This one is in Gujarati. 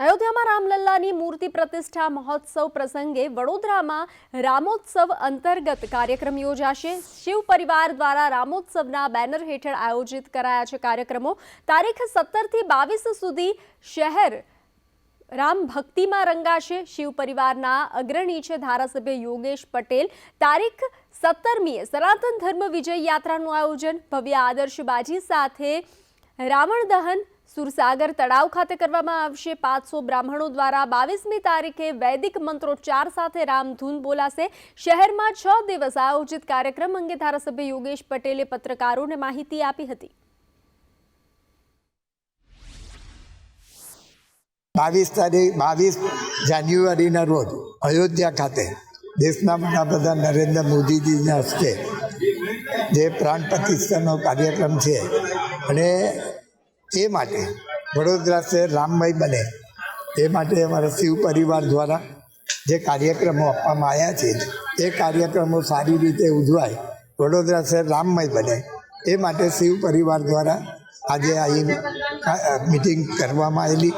અયોધ્યામાં રામલલ્લાની મૂર્તિ પ્રતિષ્ઠા મહોત્સવ પ્રસંગે વડોદરામાં રામોત્સવ અંતર્ગત કાર્યક્રમ યોજાશે. શિવ પરિવાર દ્વારા રામોત્સવના બેનર હેઠળ આયોજિત કરાયા છે કાર્યક્રમો. તારીખ સત્તરથી બાવીસ સુધી શહેર રામ ભક્તિમાં રંગાશે. શિવ પરિવારના અગ્રણી છે ધારાસભ્ય યોગેશ પટેલ. તારીખ સત્તરમીએ સનાતન ધર્મ વિજય યાત્રાનું આયોજન. ભવ્ય આદર્શબાજી સાથે રાવણ દહન સુરસાગર તળાવ ખાતે કરવામાં આવશે. પાંચસો બ્રાહ્મણો દ્વારા બાવીસમી તારીખે વૈદિક મંત્રોચ્ચાર સાથે રામધૂન બોલાશે. શહેરમાં છ દિવસ આયોજિત કાર્યક્રમ અંગે ધારાસભ્ય યોગેશ પટેલે પત્રકારોને માહિતી આપી હતી. બાવીસ તારીખ, બાવીસ જાન્યુઆરીના રોજ અયોધ્યા ખાતે દેશના વડાપ્રધાન નરેન્દ્ર મોદીજીના હસ્તે જે પ્રાણ પ્રતિષ્ઠાનો કાર્યક્રમ છે અને એ માટે વડોદરા શહેર રામમય બને. એ માટે અમારા શિવ પરિવાર દ્વારા જે કાર્યક્રમો આપવામાં આવ્યા છે, એ કાર્યક્રમો સારી રીતે ઉજવાય, વડોદરા શહેર રામમય બને. એ માટે શિવ પરિવાર દ્વારા આજે અહીં મિટિંગ કરવામાં આવેલી.